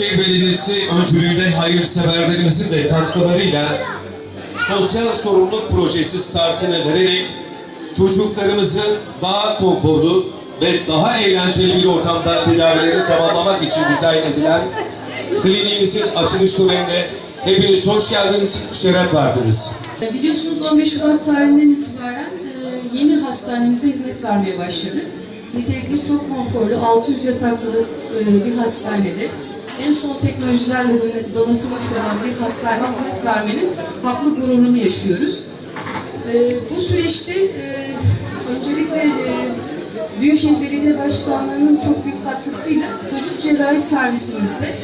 Büyükşehir Belediyesi öncülüğünde hayırseverlerimizin de katkılarıyla sosyal sorumluluk projesi startını vererek çocuklarımızı daha konforlu ve daha eğlenceli bir ortamda tedavilerini tamamlamak için dizayn edilen kliniğimizin açılış törenine hepiniz hoş geldiniz, şeref verdiniz. Biliyorsunuz 15 Şubat tarihinden itibaren e, yeni hastanemizde hizmet vermeye başladık. Nitelikli çok konforlu, 600 yataklı e, bir hastanede en son teknolojilerle donatılmış olan bir hastanede hizmet vermenin haklı gururunu yaşıyoruz. E, Bu süreçte e, öncelikle e, Büyükşehir Belediye Başkanlığı'nın çok büyük katkısıyla çocuk cerrahi servisimizde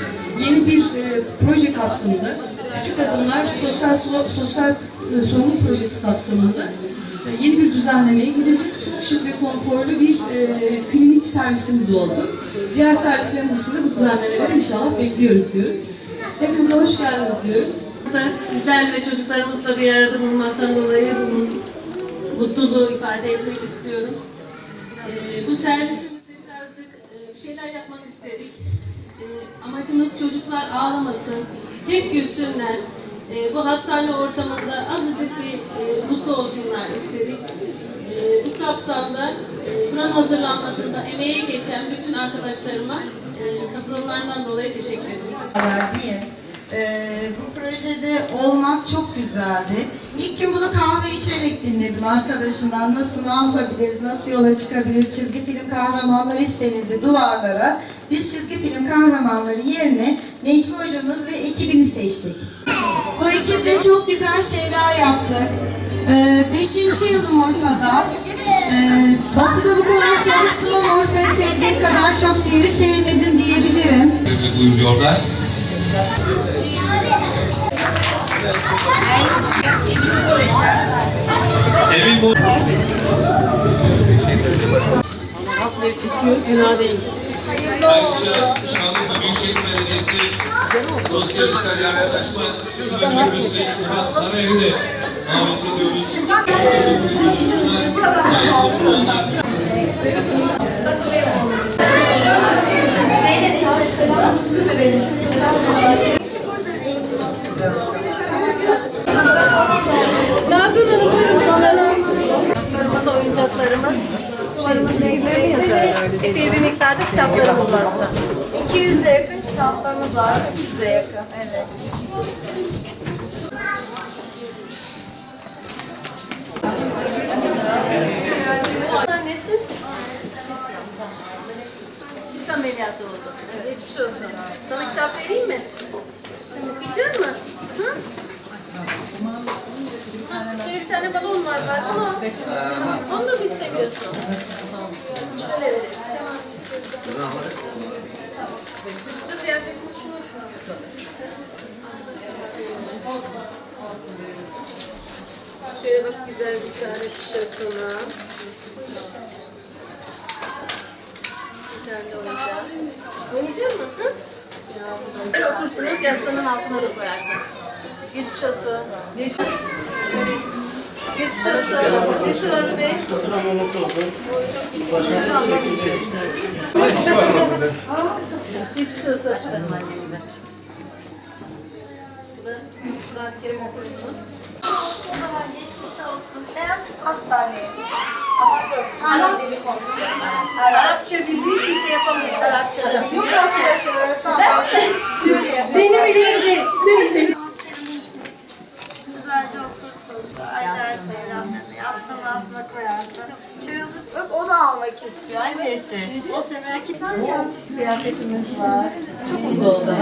yeni bir e, proje kapsamında Küçük Adımlar Sosyal Sosyal e, Sorumluluk Projesi kapsamında yeni bir düzenlemeye gidildi. Çok şık ve konforlu bir e, klinik servisimiz oldu. Diğer servislerimiz dışında bu düzenlemeleri inşallah bekliyoruz diyoruz. Hepinize hoş geldiniz diyorum. Burada sizler ve çocuklarımızla bir arada bulunmaktan dolayı bu mutluluğu ifade etmek istiyorum. Ee, bu servisimizde birazcık e, bir şeyler yapmak istedik. Ee, amacımız çocuklar ağlamasın, hep gülsünler. Ee, bu hastane ortamında azıcık bir e, mutlu olsunlar istedik. Ee, bu kapsamda e, hazırlanmasında emeğe geçen bütün arkadaşlarıma e, katılımlarından dolayı teşekkür diye. Ee, bu projede olmak çok güzeldi. İlk gün bunu kahve içerek dinledim arkadaşımdan. Nasıl, ne yapabiliriz, nasıl yola çıkabiliriz, çizgi film kahramanları istenildi duvarlara. Biz çizgi film kahramanları yerine Necmi hocamız ve ekibini seçtik. Ekiple çok güzel şeyler yaptık. Ee, beşinci yılım Urfa'da. Ee, batı'da bu kadar çalıştım ama Urfa'yı sevdiğim kadar çok bir yeri sevmedim diyebilirim. buyuruyorlar. Emin bu Ayrıca Şanlıurfa Büyükşehir Belediyesi Sosyal İşler Yardımlaşma Şube Müdürümüzü Murat Karayer'i de davet ediyoruz. Çok teşekkür ediyoruz. Şunlar hayırlı uçurmalar. Epey bir miktarda kitaplarımız var burada. 200'e yakın kitaplarımız var. 300'e yakın, evet. Annesi? Sis ameliyatı oldu. Geçmiş olsun. Sana kitap vereyim mi? Okuyacak mısın? Hı? Şöyle bir tane balon var zaten ama onu da mı istemiyorsun? Şöyle verelim. Burada ziyafetimiz şunu. Şöyle bak güzel bir tane tişört sana. Bir tane oyuncak. Oynayacak mısın? Hı? Böyle okursunuz, yastığının altına da koyarsınız. Geçmiş olsun. Geçmiş Geçmiş olsun. Var bu bey? Geçmiş olsun. Başkanım annemize. Bu da Kur'an-ı Kerim okursunuz. O zaman geçmiş olsun. Ben hastaneye. Ama dur, Arap dili konuşuyorum. Arapça bildiği için şey yapamıyorum. Arapça Yok arkadaşlar Arapça. Seni bilirdi. Neyse. O sefer kitap ya. Kıyafetimiz var. Çok mutlu oldu.